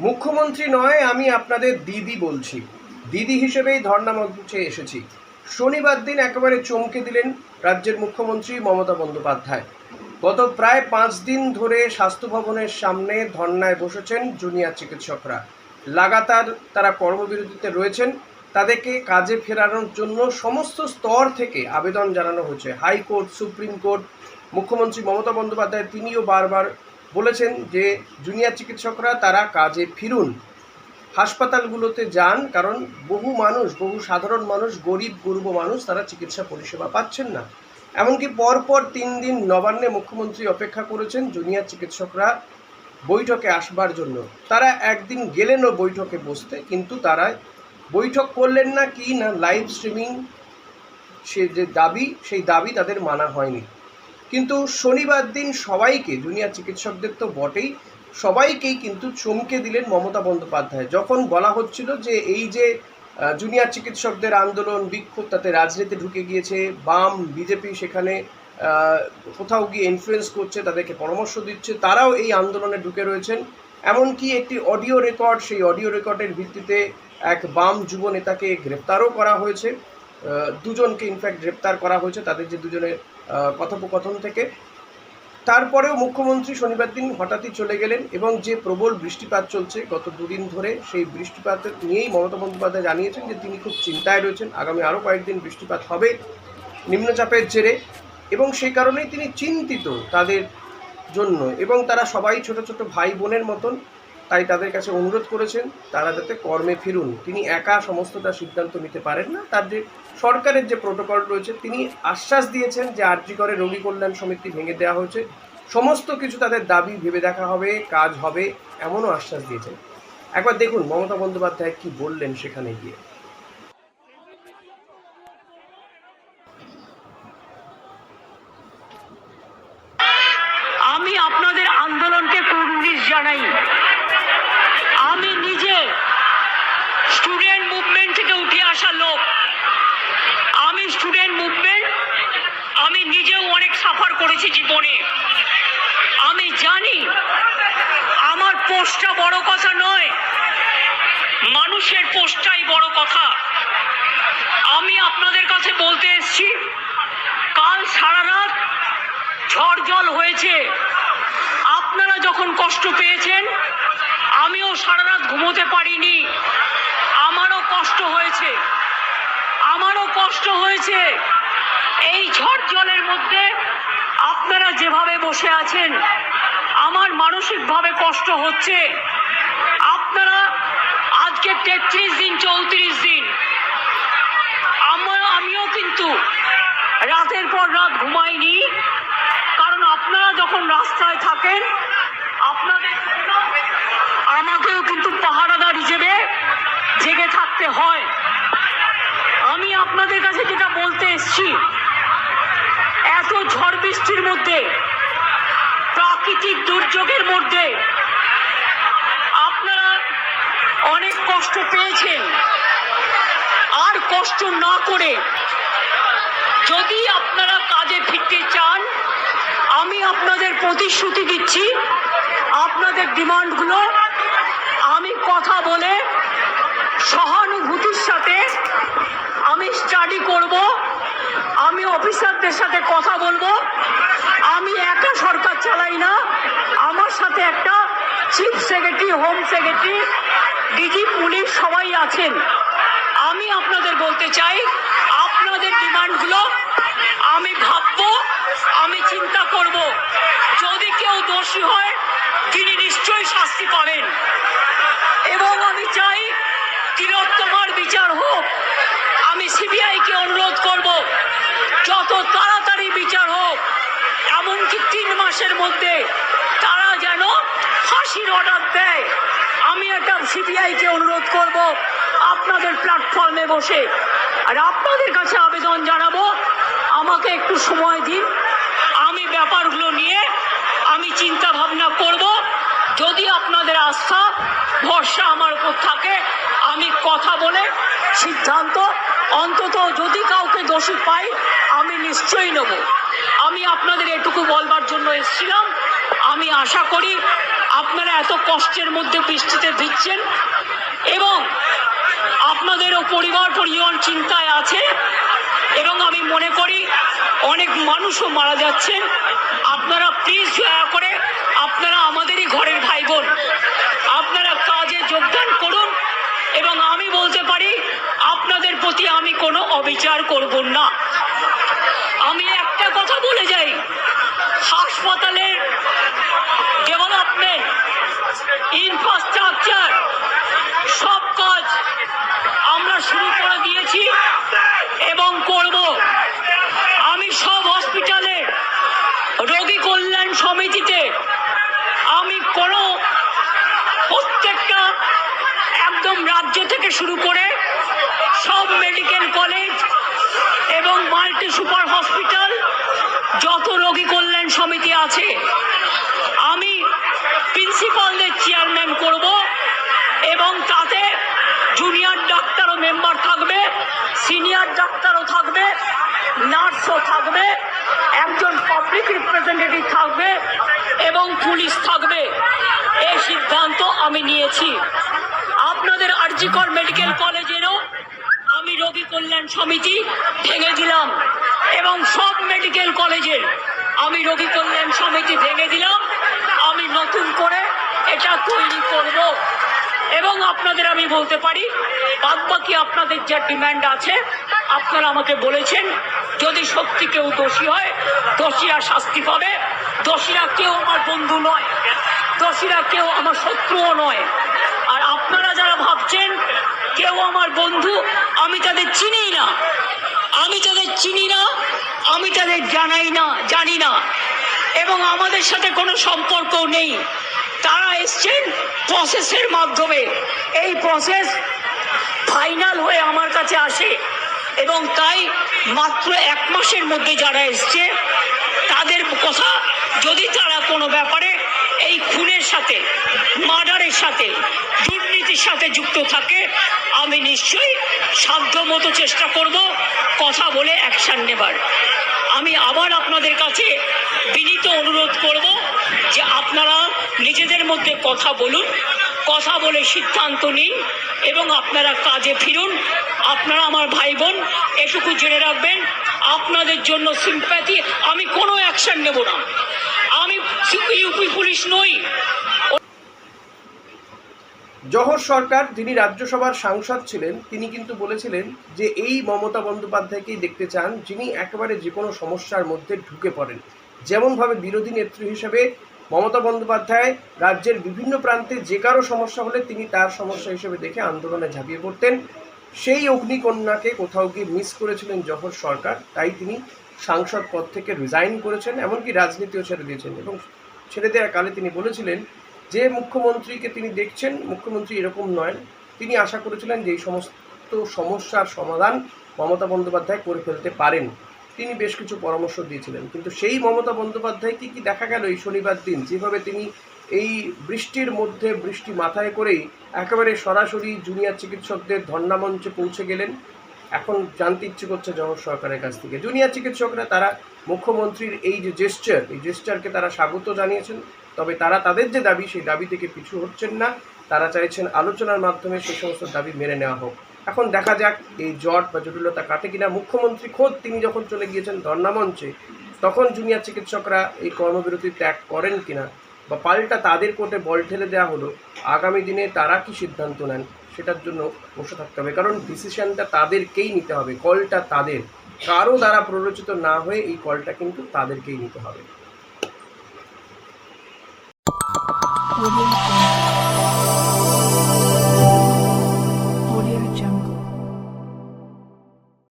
মুখ্যমন্ত্রী নয়, আমি আপনাদের দিদি বলছি। দিদি হিসেবেই ধর্ণা মঞ্চে এসেছি। শনিবার দিন একেবারে চমকে দিলেন রাজ্যের মুখ্যমন্ত্রী মমতা বন্দ্যোপাধ্যায়। গত প্রায় পাঁচ দিন ধরে স্বাস্থ্য ভবনের সামনে ধর্নায় বসেছেন জুনিয়র চিকিৎসকরা। লাগাতার তারা কর্মবিরতিতে রয়েছেন, তাদেরকে কাজে ফেরানোর জন্য সমস্ত স্তর থেকে আবেদন জানানো হয়েছে। হাইকোর্ট, সুপ্রিম কোর্ট, মুখ্যমন্ত্রী মমতা বন্দ্যোপাধ্যায় তিনিও বারবার বলেছেন যে জুনিয়র চিকিৎসকরা তারা কাজে ফিরুন। হাসপাতালগুলোতে যান কারণ বহু মানুষ, বহু সাধারণ মানুষ, গরিব, গুরব মানুষ তারা চিকিৎসা পরিষেবা পাচ্ছেন না। এমনকি পরপর তিন দিন নবান্নে মুখ্যমন্ত্রী অপেক্ষা করেছেন জুনিয়র চিকিৎসকরা বৈঠকে আসবার জন্য। তারা একদিন গেলেনও বৈঠকে বসতে, কিন্তু তারা বৈঠক করলেন না কি না লাইভ স্ট্রিমিং সে যে দাবি, সেই দাবি তাদের মানা হয়নি। কিন্তু শনিবার দিন সবাইকে জুনিয়র চিকিৎসকদের তো বটেই, সবাইকেই কিন্তু চমকে দিলেন মমতা বন্দ্যোপাধ্যায়। যখন বলা হচ্ছিল যে এই যে জুনিয়র চিকিৎসকদের আন্দোলন, বিক্ষোভ, তাতে রাজনীতি ঢুকে গিয়েছে, বাম, বিজেপি সেখানে কোথাও গিয়ে ইনফ্লুয়েন্স করছে, তাদেরকে পরামর্শ দিচ্ছে, তারাও এই আন্দোলনে ঢুকে রয়েছেন। এমনকি একটি অডিও রেকর্ড সেই অডিও রেকর্ডের ভিত্তিতে এক বাম যুব নেতাকে গ্রেপ্তারও করা হয়েছে। দুজনকে ইনফ্যাক্ট গ্রেপ্তার করা হয়েছে। তাদের যে দুজনের কথোপকথন থেকে। তারপরেও মুখ্যমন্ত্রী শনিবার দিন হঠাৎই চলে গেলেন এবং যে প্রবল বৃষ্টিপাত চলছে গত দুদিন ধরে, সেই বৃষ্টিপাত নিয়েই মমতা বন্দ্যোপাধ্যায় জানিয়েছেন যে তিনি খুব চিন্তায় রয়েছেন, আগামী আরও কয়েকদিন বৃষ্টিপাত হবে নিম্নচাপের জেরে এবং সেই কারণেই তিনি চিন্তিত তাদের জন্য এবং তারা সবাই ছোট ছোট ভাই বোনের মতন তাই তাদের কাছে অনুরোধ করেছেন তারা যাতে কর্মে ফিরুন। তিনি একা সমস্তটা সিদ্ধান্ত নিতে পারেন না। তার যে সরকারের যে প্রোটোকল রয়েছে, তিনি আশ্বাস দিয়েছেন যে আর্যিকরে করে রোগী কল্যাণ সমিতি ভেঙে দেওয়া হয়েছে। সমস্ত কিছু তাদের দাবি, ভেবে দেখা হবে, কাজ হবে, এমনও আশ্বাস দিয়েছেন। একবার দেখুন মমতা বন্দ্যোপাধ্যায় কি বললেন সেখানে গিয়ে আমি আপনাদের আন্দোলনকে কুর্নিশ জানাই আমি নিজে স্টুডেন্ট মুভমেন্ট থেকে উঠে আসা লোক আমি স্টুডেন্ট মুভমেন্ট আমি নিজেও অনেক করেছি জীবনে। আমি জানি, আমার পোস্টটা বড় কথা নয়। মানুষের পোস্টটাই বড় কথা। আমি আপনাদের কাছে বলতে এসেছি, কাল সারা রাত ঝড় জল হয়েছে। আপনারা যখন কষ্ট পেয়েছেন, আমিও সারা রাত ঘুমোতে পারিনি। আমারও কষ্ট হয়েছে। আমারও কষ্ট হয়েছে। এই ঝড় জলের মধ্যে বসে আছেন। আমার মানসিকভাবে কষ্ট হচ্ছে। আপনারা আজকে তেত্রিশ দিন, চৌত্রিশ দিন। আমার আমিও কিন্তু রাতের পর রাত ঘুমাইনি। কারণ আপনারা যখন রাস্তায় থাকেন প্রাকৃতিক দুর্যোগের মধ্যে আপনারা অনেক কষ্ট পেয়েছেন। আর কষ্ট না করে যদি আপনারা কাজে ফিরতে চান, আমি আপনাদের প্রতিশ্রুতি দিচ্ছি। আপনাদের ডিমান্ডগুলো আমি কথা বলে সহানুভূতির সাথে আমি স্টাডি করব আমি অফিসারদের সাথে কথা বলব। আমি একা সরকার চালাই না। আমার সাথে একটা chief secretary, home secretary, DG police সবাই আছেন। আমি আপনাদের বলতে চাই আপনাদের ডিমান্ডগুলো আমি ভাববো আমি চিন্তা করব যদি কেউ দোষী হয় তিনি নিশ্চয়ই শাস্তি পাবেন এবং আমি চাই তিলোত্তমার বিচার হোক আমি সিবিআইকে অনুরোধ করব যত তাড়াতাড়ি বিচার হোক এমনকি তিন মাসের মধ্যে তারা যেন ফাঁসির অর্ডার দেয় আমি একটা সিবিআইকে অনুরোধ করব আপনাদের প্ল্যাটফর্মে বসে। আর আপনাদের কাছে আবেদন জানাব, আমাকে একটু সময় দিন। আমি ব্যাপারগুলো নিয়ে আমি চিন্তা ভাবনা করব। যদি আপনাদের আস্থা, ভরসা আমার উপর থাকে, আমি কথা বলে সিদ্ধান্ত, অন্তত যদি কাউকে দোষী পাই, আমি নিশ্চয়ই নেব। আমি আপনাদের এটুকু বলবার জন্য এসেছিলাম। আমি আশা করি আপনারা এত কষ্টের মধ্যে বৃষ্টিতে ভিজছেন এবং আপনাদেরও পরিবার পরিজন চিন্তায় আছে এবং আমি মনে করি অনেক মানুষও মারা যাচ্ছেন। আপনারা প্লিজ দয়া করে আপনারা আমাদেরই ঘরের ভাই বোন আপনারা কাজে যোগদান করুন এবং আমি বলতে পারি, আপনাদের প্রতি আমি কোনো অবিচার করব না আমি একটা কথা বলে যাই হাসপাতালের ডেভেলপমেন্ট ইনফ্রাস্ট্রাকচার সব কাজ আমরা শুরু করে দিয়েছি এবং করব আমি সব হসপিটালে রোগী কল্যাণ সমিতিতে আমি কোনো প্রত্যেকটা একদম রাজ্য থেকে শুরু করে সব মেডিকেল কলেজ এবং মাল্টি সুপার হসপিটাল যত রোগী কল্যাণ সমিতি আছে, আমি প্রিন্সিপালদের চেয়ারম্যান করব এবং তাতে জুনিয়র ডাক্তারও মেম্বার থাকবে, সিনিয়র ডাক্তারও থাকবে, নার্সও থাকবে, একজন পাবলিক রিপ্রেজেন্টেটিভ থাকবে এবং পুলিশ থাকবে। এই সিদ্ধান্ত আমি নিয়েছি। আপনাদের আরজিকর মেডিকেল কলেজেরও আমি রোগী কল্যাণ সমিতি ভেঙে দিলাম এবং সব মেডিকেল কলেজের আমি রোগী কল্যাণ সমিতি ভেঙে দিলাম। আমি নতুন করে এটা তৈরি করব এবং আপনাদের আমি বলতে পারি বাদ বাকি আপনাদের যা ডিমান্ড আছে, আপনারা আমাকে বলেছেন, যদি সত্যি কেউ দোষী হয়, দোষীরা শাস্তি পাবে, দোষীরা কেউ আমার বন্ধু নয়, দোষীরা কেউ আমার শত্রুও নয়। আপনারা যারা ভাবছেন কেউ আমার বন্ধু, আমি তাদের চিনি না। আমি তাদের চিনি না, আমি তাদের জানাই না, জানি না। এবং আমাদের সাথে কোনো সম্পর্ক নেই। তারা এসছেন প্রসেসের মাধ্যমে। এই প্রসেস ফাইনাল হয়ে আমার কাছে আসে। এবং তাই মাত্র এক মাসের মধ্যে যারা এসছে, তাদের কথা যদি তারা কোনো ব্যাপারে এই খুনের সাথে, মার্ডারের সাথে, দুর্নীতির সাথে যুক্ত থাকে, আমি নিশ্চয়ই সাধ্য মতো চেষ্টা করব কথা বলে অ্যাকশন নেবার। আমি আবার আপনাদের কাছে বিনীত অনুরোধ করব যে আপনারা নিজেদের মধ্যে কথা বলুন, কথা বলে সিদ্ধান্ত নিন এবং আপনারা কাজে ফিরুন। আপনারা আমার ভাই বোন এটুকু জেনে রাখবেন, আপনাদের জন্য সিম্প্যাথি আমি কোনো অ্যাকশন নেব না। আমি ইউপি পুলিশ নই। জহর সরকার, যিনি রাজ্যসভার সাংসদ ছিলেন, তিনি কিন্তু বলেছিলেন যে এই মমতা বন্দ্যোপাধ্যায়কেই দেখতে চান, যিনি একেবারে যে কোনো সমস্যার মধ্যে ঢুকে পড়েন। যেমনভাবে বিরোধী নেত্রী হিসেবে মমতা বন্দ্যোপাধ্যায় রাজ্যের বিভিন্ন প্রান্তে যে কারও সমস্যা হলে তিনি তার সমস্যা হিসেবে দেখে আন্দোলনে ঝাঁপিয়ে পড়তেন। সেই অগ্নিকন্যাকে কোথাও গিয়ে মিস করেছিলেন জহর সরকার, তাই তিনি সাংসদ পদ থেকে রিজাইন করেছেন, এমনকি রাজনীতিও ছেড়ে দিয়েছেন। এবং ছেড়ে দেওয়ার কালে তিনি বলেছিলেন যে, মুখ্যমন্ত্রীকে তিনি দেখছেন, মুখ্যমন্ত্রী এরকম নয়। তিনি আশা করেছিলেন যে এই সমস্ত সমস্যার সমাধান মমতা বন্দ্যোপাধ্যায় করে ফেলতে পারেন। তিনি বেশ কিছু পরামর্শ দিয়েছিলেন। কিন্তু সেই মমতা বন্দ্যোপাধ্যায়কে কি দেখা গেল এই শনিবার দিন? যেভাবে তিনি এই বৃষ্টির মধ্যে, বৃষ্টি মাথায় করেই একেবারে সরাসরি জুনিয়র চিকিৎসকদের ধর্নামঞ্চে পৌঁছে গেলেন। এখন জানতে ইচ্ছে করছে জহর সরকারের কাছ থেকে। জুনিয়র চিকিৎসকরা, তারা মুখ্যমন্ত্রীর এই যে জেস্টার এই জেস্টারকে তারা স্বাগত জানিয়েছেন, তবে তারা তাদের যে দাবি, সেই দাবি থেকে পিছু হচ্ছেন না। তারা চাইছেন আলোচনার মাধ্যমে সেই সমস্ত দাবি মেনে নেওয়া হোক। এখন দেখা যাক এই জট বা জটিলতা কাটে কিনা। মুখ্যমন্ত্রী খোদ তিনি যখন চলে গিয়েছেন ধর্নামঞ্চে তখন জুনিয়র চিকিৎসকরা এই কর্মবিরতি ত্যাগ করেন কিনা বা পাল্টা তাদের কোর্টে বল ঠেলে দেওয়া হলো, আগামী দিনে তারা কি সিদ্ধান্ত নেন? সেটার জন্য বসে থাকতে হবে কারণ ডিসিশনটা তাদেরকেই নিতে হবে কলটা তাদের কারও দ্বারা প্ররোচিত না হয়ে এই কলটা কিন্তু তাদেরকেই নিতে হবে.